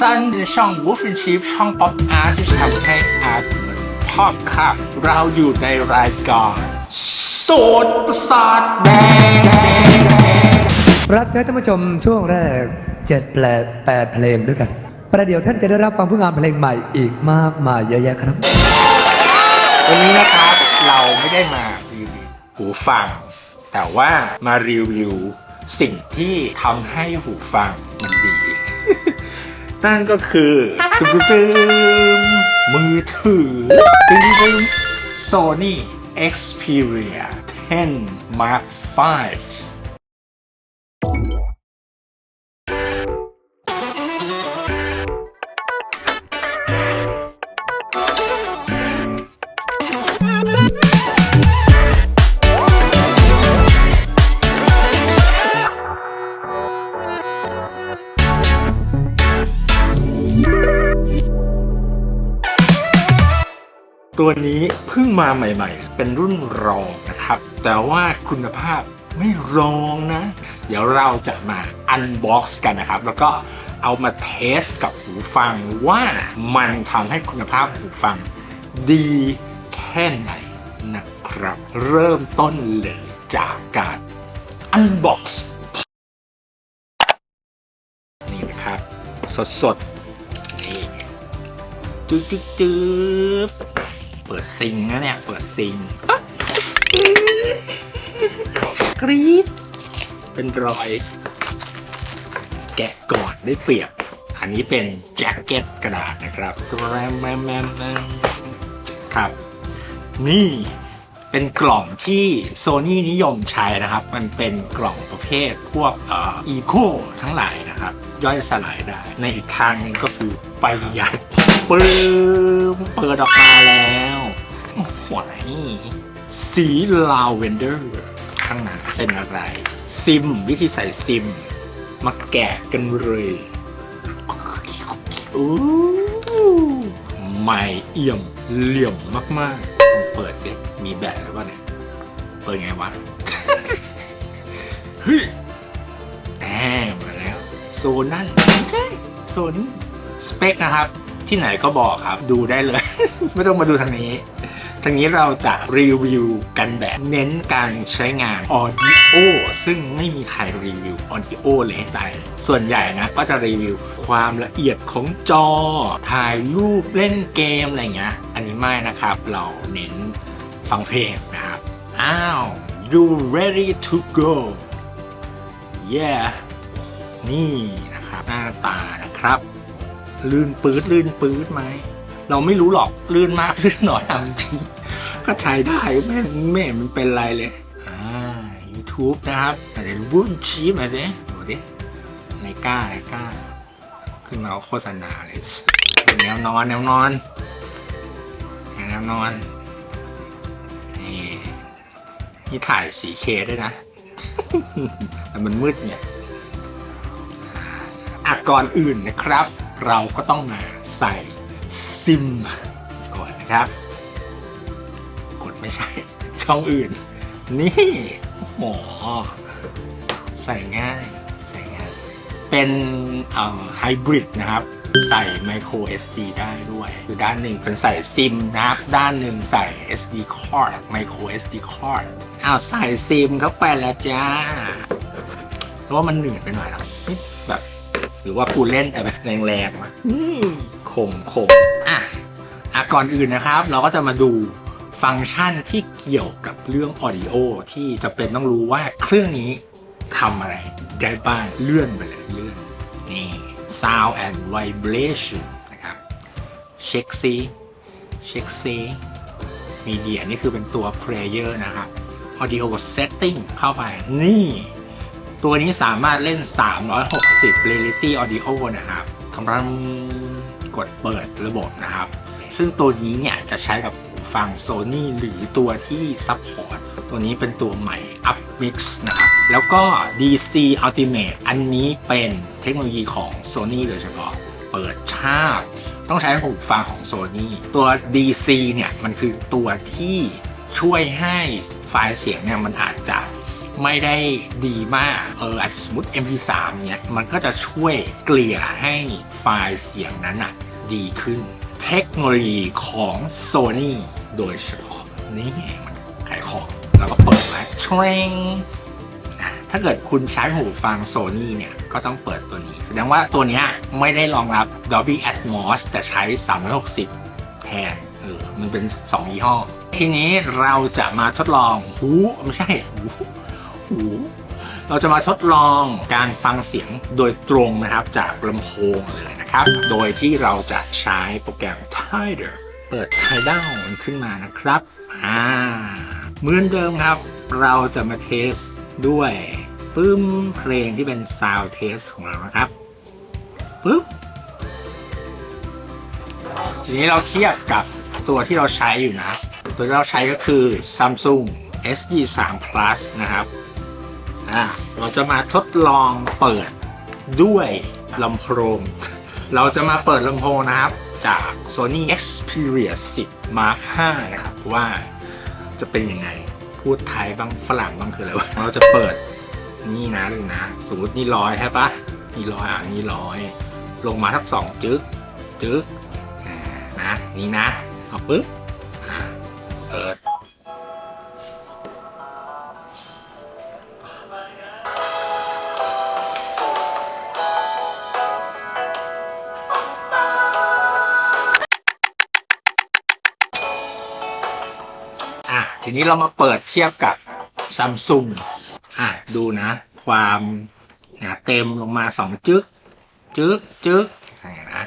ซันในช่อง Wolf and Sheep ช่องป๊อปอาร์ตที่จะทำให้อาร์ตเหมือนพ่อครับเราอยู่ในรายการโสดประสาทแดงรับใช้ท่านผู้ชมช่วงแรกเจ็ดแปดแปดเพลงด้วยกัน ประเดี๋ยวท่านจะได้รับฟังผลงานเพลงใหม่อีกมากมายเยอะแยะครับ วันนี้นะครับเราไม่ได้มารีวิวหูฟัง แต่ว่ามารีวิวสิ่งที่ทำให้หูฟังมันดี นั่นก็คือตึมตึมมือถือตึม Sony Xperia 10 Mark V ตัวนี้เพิ่งมาใหม่ ๆ เป็นรุ่นรองนะครับ แต่ว่าคุณภาพไม่รองนะ เดี๋ยวเราจะมาอันบ็อกซ์กันนะครับ แล้วก็เอามาเทสกับหูฟังว่ามันทำให้คุณภาพหูฟังดีแค่ไหนนะครับ เริ่มต้นเลยจากการอันบ็อกซ์นี่นะครับ สดๆ นี่ จึ๊บจึ๊บ เปิดซิงนะเนี่ย เปิดซิง กรี๊ด เป็นรอย แกะก่อนได้เปรียบ อันนี้เป็นแจ็คเก็ตกระดาษนะครับแรมแมมแมมแมมครับ นี่เป็นกล่องที่โซ n y นิยมใช้นะครับ มันเป็นกล่องประเภทพวกเอีโคทั้งหลายนะครับ ย่อยสลายได้ ในอีกทางหนึงก็คือประหยัด ปึ้มเปิดออกมาแล้วโอ้โหสีลาเวนเดอร์ข้างในเป็นอะไร ซิมวิธีใส่ซิม มาแกะกันเลยอู้ไม่เอี่ยมเหลี่ยมมากๆลองเปิดสิมีแบตหรือเปล่าเนี่ย เปิดไงวะ เฮ้ยแอมมาแล้ว โซนั่นโซนี่สเปคนะครับ ที่ไหนก็บอกครับ ดูได้เลย ไม่ต้องมาดูทางนี้ทางนี้เราจะรีวิวกันแบบเน้นการใช้งาน Audio ซึ่งไม่มีใครรีวิว Audio เลยให้ไปส่วนใหญ่นะก็จะรีวิวความละเอียดของจอ ถ่ายรูปเล่นเกมอะไรเงี้ย อันนี้ไม่นะครับ เราเน้นฟังเพลงนะครับ อ้าว you ready to go yeah นี่นะครับ หน้าตานะครับ ลื่นปื๊ดลื่นปื๊ดไหมเราไม่รู้หรอกลื่นมากลื่นน้อยเอาจริงก็ใช้ได้ไม่ไม่มันเป็นไรเลยอ่า YouTube นะครับแต่วุ้นชี้มาสิดูดิในกล้าในกล้า ขึ้นมาโฆษณาเลยแนวนอนแนวนอนแนวนอนนี่นี่ถ่าย 4K ด้วยนะ แต่มันมืดเนี่ยอะก่อนอื่นนะครับ เราก็ต้องมาใส่ซิมก่อนนะครับ กดไม่ใช่ ช่องอื่น นี่หมอใส่ง่ายใส่ง่าย เป็นไฮบริดนะครับ ใส่ไมโคร SD ได้ด้วย คือด้านหนึ่งเป็นใส่ซิมนะครับ ด้านหนึ่งใส่ SD card ไมโคร SD card อ้าวใส่ซิมเข้าไปแล้วจ้าเพราะว่ามันหนืดไปหน่อยนะนี่แบบห รือว่ากูเล่นแต่แบบแรงๆมานี่คมคมอะอะก่อนอื่นนะครับ เราก็จะมาดูฟังก์ชันที่เกี่ยวกับเรื่อง Audio ที่จะเป็นต้องรู้ว่าเครื่องนี้ทำอะไรได้บ้างเลื่อนไปเลยเลื่อน นี่ Sound and Vibration นะครับ เช็คซีเช็คซีมีเดียนี่คือเป็นตัว Player นะครับ Audio Setting เข้าไป นี่ ตัวนี้สามารถเล่น 360 Reality Audio นะครับทำรันกดเปิดระบบนะครับ ซึ่งตัวนี้เนี่ยจะใช้กับหูฟัง Sony หรือตัวที่ซัพพอร์ตตัวนี้เป็นตัวใหม่ UpMix นะครับ แล้วก็ DC Ultimate อันนี้เป็นเทคโนโลยีของ Sony โดยเฉพาะ เปิดชาบต้องใช้หูฟังของ Sony ตัว DC เนี่ย มันคือตัวที่ช่วยให้ไฟล์เสียงเนี่ย มันอาจจะ ไม่ได้ดีมาก เอออาจจะสมมติ MP3 เนี่ยมันก็จะช่วยเกลี่ยให้ไฟล์เสียงนั้นอะดีขึ้น เทคโนโลยีของ Sony โดยเฉพาะนี่มันขายของแล้วก็เปิดไว้เทรงนะถ้าเกิดคุณใช้หูฟัง Sony เนี่ย ก็ต้องเปิดตัวนี้ แสดงว่าตัวนี้ไม่ได้รองรับ Dolby Atmos แต่ใช้ 360 แทนเออมันเป็น 2 ยี่ห้อ ทีนี้เราจะมาทดลองหูไม่ใช่หู หูเราจะมาทดลองการฟังเสียงโดยตรงนะครับจากลำโพงเลยนะครับ โดยที่เราจะใช้โปรแกรม Tidal เปิด Tidal มันขึ้นมานะครับอ่าเหมือนเดิมครับ เราจะมาเทสด้วยปึ้มเพลงที่เป็น Sound Test ของเรานะครับปึ๊บทีนี้เราเทียบกับตัวที่เราใช้อยู่นะ ตัวที่เราใช้ก็คือ Samsung S23 Plus นะครับ อ่าเราจะมาทดลองเปิดด้วยลำโพง เราจะมาเปิดลำโพงนะครับ จาก Sony Xperia 10 Mark 5 นะครับ ว่าจะเป็นยังไง พูดไทยบ้างฝรั่งบ้างคืออะไรวะเราจะเปิดนี่นะลึงนะ สมมตินี่ร้อยใช่ปะนี่ร้อยอะนี่ร้อยลงมาทักสองจึ๊กจึ๊กนะนี่นะเอาปึ๊บ นี้เรามาเปิดเทียบกับซัมซุงอะดูนะ ความนะเต็มลงมาสองจึ๊กจึ๊กจึ๊กอะไรนะ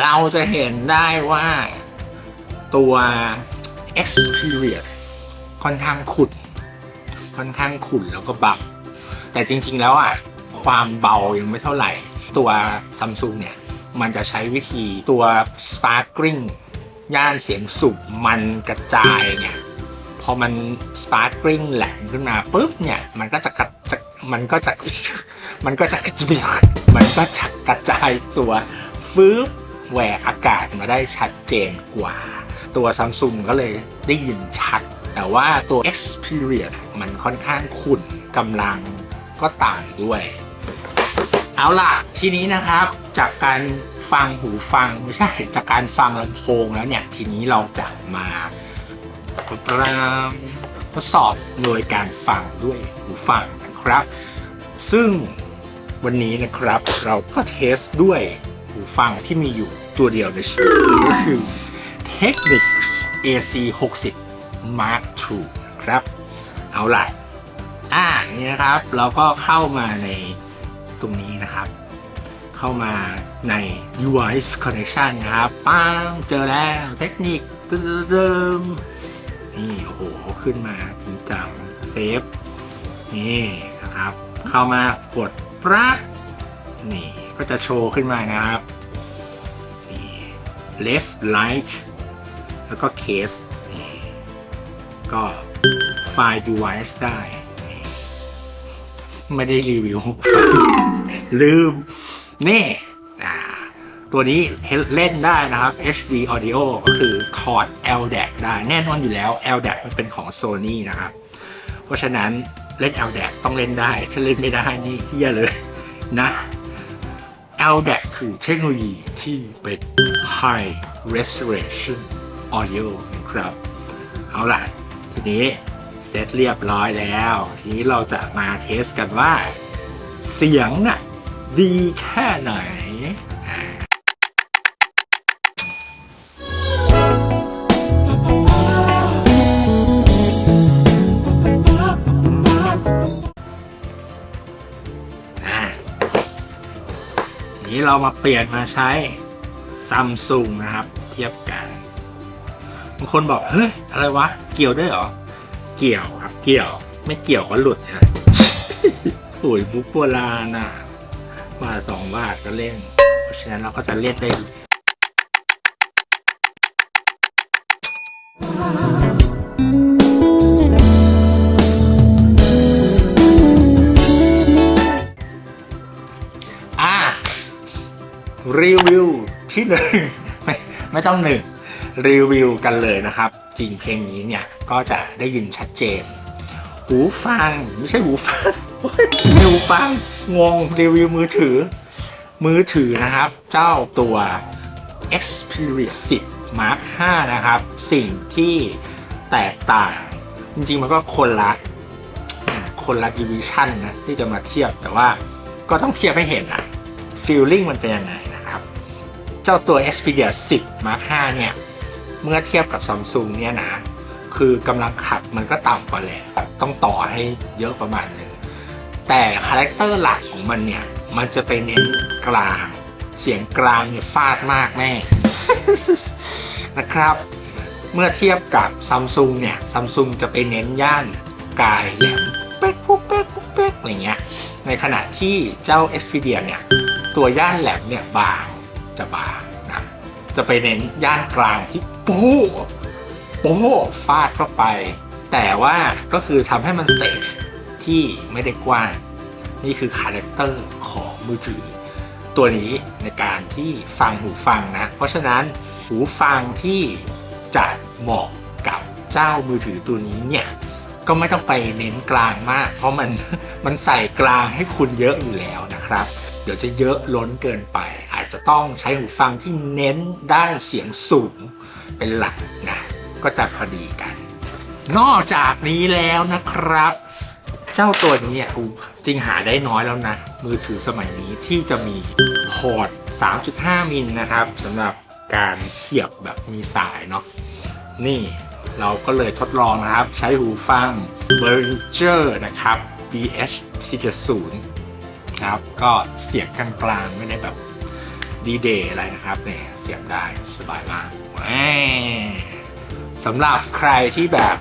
เราจะเห็นได้ว่าตัว Xperia ค่อนข้างขุ่นค่อนข้างขุ่นแล้วก็บับแต่จริงๆแล้วอะความเบายังไม่เท่าไหร่ ตัวซัมซุงเนี่ย มันจะใช้วิธีตัว sparkling ย่านเสียงสูงมันกระจายเนี่ย พอมัน sparkling แหลมขึ้นมาปุ๊บเนี่ย มันก็จะกระจะมันก็จะมันก็จะมันก็จะกระจายตัวฟื้บ แหวกอากาศมาได้ชัดเจนกว่า ตัวซัมซุงก็เลยได้ยินชัด แต่ว่าตัว Xperia มันค่อนข้างขุ่นกำลังก็ต่างด้วย เอาล่ะ ทีนี้นะครับจากการฟังหูฟังไม่ใช่ จากการฟังลำโพงแล้วเนี่ย ทีนี้เราจะมาปรามทดสอบโดยการฟังด้วยหูฟังนะครับ ซึ่งวันนี้นะครับเราก็เทสด้วย หูฟังที่มีอยู่ตัวเดียวในชีวิตก็คือ Technics AC 60 Mark II ครับ เอาล่ะ อ่านี่นะครับ เราก็เข้ามาในตรงนี้นะครับ เข้ามาใน device connection นะครับป้างเจอแล้วเทคนิคเดิมนี่โอ้โห ขึ้นมาจริงจังเซฟ นี่นะครับ เข้ามากดปรักนี่ ก็จะโชว์ขึ้นมานะครับ left right แล้วก็ case ก็ไฟล์ device ได้ ไม่ได้รีวิว ลืม นี่ตัวนี้เล่นได้นะครับ HD Audio ก็คือคอร์ด LDAC ได้ แน่นอนอยู่แล้ว LDAC มันเป็นของ Sony นะครับ เพราะฉะนั้นเล่น LDAC ต้องเล่นได้ ถ้าเล่นไม่ได้นี่เฮียเลยนะ LDAC คือเทคโนโลยีที่เป็น High Resolution Audio นะครับ เอาล่ะ ทีนี้เซตเรียบร้อยแล้ว ทีนี้เราจะมาเทสกันว่า เสียงน่ะดีแค่ไหน เรามาเปลี่ยนมาใช้ซัมซุงนะครับ เทียบกันบางคนบอก เฮ้ย อะไรวะ เกี่ยวด้วยเหรอ เกี่ยวครับ เกี่ยว ไม่เกี่ยวก็หลุดนะโอ้ยมุกโบราณอะบาทสองบาทก็เล่น เพราะฉะนั้นเราก็จะเรียกได้อ่ รีวิวที่หนึ่งไม่ไม่ต้องหนึ่งรีวิวกันเลยนะครับ จริงเพลงนี้เนี่ย ก็จะได้ยินชัดเจน หูฟัง ไม่ใช่หูฟังหูฟังงงรีวิวมือถือ มือถือนะครับ เจ้าตัว Xperia 10 Mark 5 นะครับ สิ่งที่แตกต่าง จริงๆ มันก็คนละ คนละดิวิชั่นนะ ที่จะมาเทียบแต่ว่าก็ต้องเทียบให้เห็นอะฟีลลิ่งมันเป็นยังไง เจ้าตัว Xperia 10 Mark 5 เนี่ย เมื่อเทียบกับ Samsung เนี่ยนะ คือกำลังขับมันก็ต่ำกว่าแหละต้องต่อให้เยอะประมาณหนึ่ง แต่คาแรคเตอร์หลักของมันเนี่ย มันจะไปเน้นกลาง เสียงกลางเนี่ยฟาดมากแม่นะครับ เมื่อเทียบกับซัมซุงเนี่ยซัมซุงจะไปเน้นย่านกายแหลมเป๊กปุ๊กเป๊กปุ๊กเป๊กอะไรเงี้ย ในขณะที่เจ้า Xperia เนี่ย ตัวย่านแหลมเนี่ยบาง จะบางนะจะไปเน้นย่านกลางที่โป๊ะโป๊ะฟาดเข้าไป แต่ว่าก็คือทำให้มันเตจที่ไม่ได้กว้างนี่คือคาแรคเตอร์ของมือถือ ตัวนี้ในการที่ฟังหูฟังนะ เพราะฉะนั้นหูฟังที่จะเหมาะกับเจ้ามือถือตัวนี้เนี่ยก็ไม่ต้องไปเน้นกลางมาก เพราะมันมันใส่กลางให้คุณเยอะอยู่แล้วนะครับ เดี๋ยวจะเยอะล้นเกินไป จะต้องใช้หูฟังที่เน้นด้านเสียงสูงเป็นหลักนะก็จะพอดีกัน นอกจากนี้แล้วนะครับ เจ้าตัวนี้เนี่ยอู้จริงหาได้น้อยแล้วนะ มือถือสมัยนี้ที่จะมีพอร์ต 3.5 มิลนะครับสำหรับการเสียบแบบมีสายเนาะนี่เราก็เลยทดลองนะครับ ใช้หูฟัง b e r i n g e r นะครับ BH 4.0นะครับ ก็เสียบกลางๆ ไม่ได้แบบ ดีเดย์อะไรนะครับเนี่ยเสียบได้สบายมากสำหรับใครที่แบบ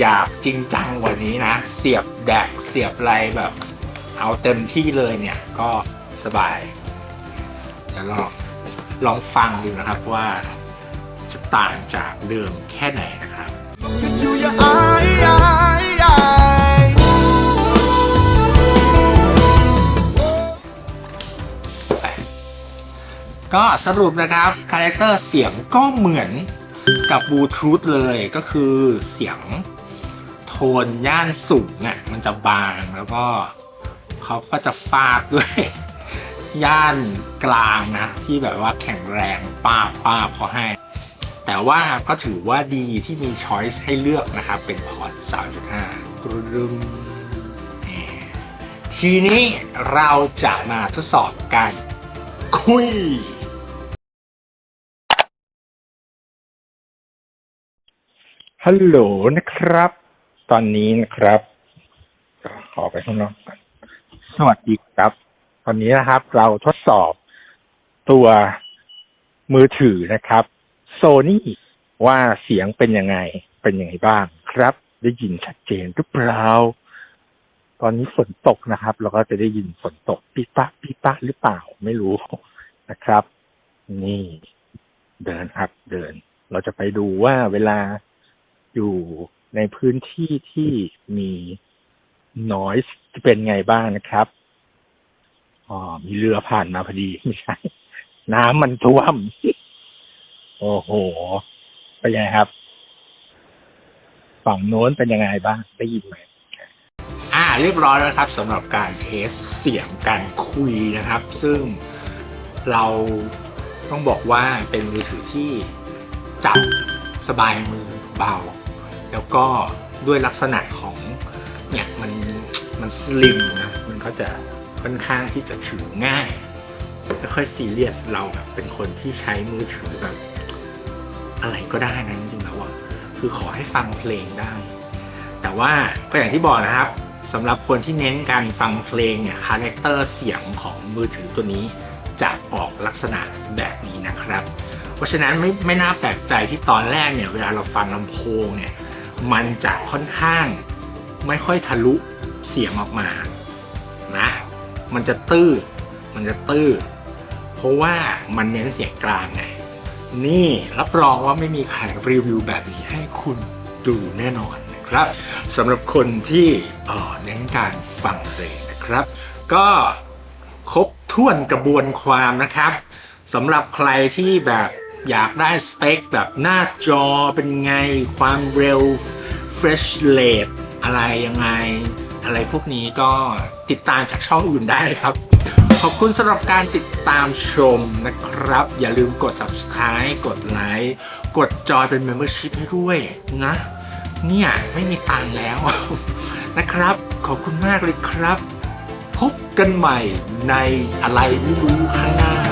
อยากจริงจังกว่านี้นะ เสียบแดกเสียบไรแบบ เอาเต็มที่เลยเนี่ยก็สบาย เดี๋ยวลองลองฟังดูนะครับว่าจะต่างจากเดิมแค่ไหนนะครับ ก็สรุปนะครับคาแรคเตอร์เสียงก็เหมือนกับบลูทูธเลยก็คือเสียงโทนย่านสูงเนี่ยมันจะบางแล้วก็เขาก็จะฟาดด้วย ย่านกลางนะ ที่แบบว่าแข็งแรงป้าป้าบเขาให้ แต่ว่าก็ถือว่าดีที่มีช้อยส์ให้เลือกนะครับ เป็นพอร์ต3.5กรุดึมทีนี้เราจะมาทดสอบการคุย ฮัลโหลนะครับ ตอนนี้นะครับ ขอไปข้างนอกก่อนสวัสดีครับ ตอนนี้นะครับ เราทดสอบตัวมือถือนะครับ Sony ว่าเสียงเป็นยังไง เป็นยังไงบ้างครับ ได้ยินชัดเจนหรือเปล่า ตอนนี้ฝนตกนะครับ เราก็จะได้ยินฝนตกปีปะปีปะหรือเปล่าไม่รู้นะครับ นี่ เดินครับ เดิน เราจะไปดูว่าเวลา อยู่ในพื้นที่ที่มี noise จะเป็นไงบ้างนะครับอ๋อมีเรือผ่านมาพอดีไม่ใช่น้ำมันท่วม โอ้โห เป็นไงครับ ฝั่งโน้นเป็นยังไงบ้าง ได้ยินไหมอ่า เรียบร้อยแล้วครับสำหรับการเทสเสียงการคุยนะครับ ซึ่งเราต้องบอกว่าเป็นมือถือที่จับสบายมือเบา แล้วก็ด้วยลักษณะของเนี่ยมันมันสลิมนะมันก็จะค่อนข้างที่จะถือง่ายไม่ค่อยซีเรียสเราแบบเป็นคนที่ใช้มือถือแบบอะไรก็ได้นะจริงๆแล้วอะคือขอให้ฟังเพลงได้ แต่ว่าก็อย่างที่บอกนะครับสำหรับคนที่เน้นการฟังเพลงเนี่ยคาแรคเตอร์เสียงของมือถือตัวนี้จะออกลักษณะแบบนี้นะครับ เพราะฉะนั้นไม่ไม่น่าแปลกใจที่ตอนแรกเนี่ยเวลาเราฟังลำโพงเนี่ย มันจะค่อนข้างไม่ค่อยทะลุเสียงออกมานะ มันจะตื้อ มันจะตื้อ เพราะว่ามันเน้นเสียงกลางไง นี่รับรองว่าไม่มีใครรีวิวแบบนี้ให้คุณดูแน่นอนนะครับสำหรับคนที่เน้นการฟังเพลงนะครับ ก็ครบถ้วนกระบวนความนะครับสำหรับใครที่แบบ อยากได้สเปคแบบหน้าจอเป็นไงความเร็ว fresh rate อะไรยังไง อะไรพวกนี้ก็ติดตามจากช่องอื่นได้ครับ ขอบคุณสำหรับการติดตามชมนะครับ อย่าลืมกด subscribe กดไลค์กดจอยเป็น membership ให้ด้วยนะ เนี่ยไม่มีตังแล้วนะครับ ขอบคุณมากเลยครับ พบกันใหม่ในอะไรไม่รู้ข้างหน้า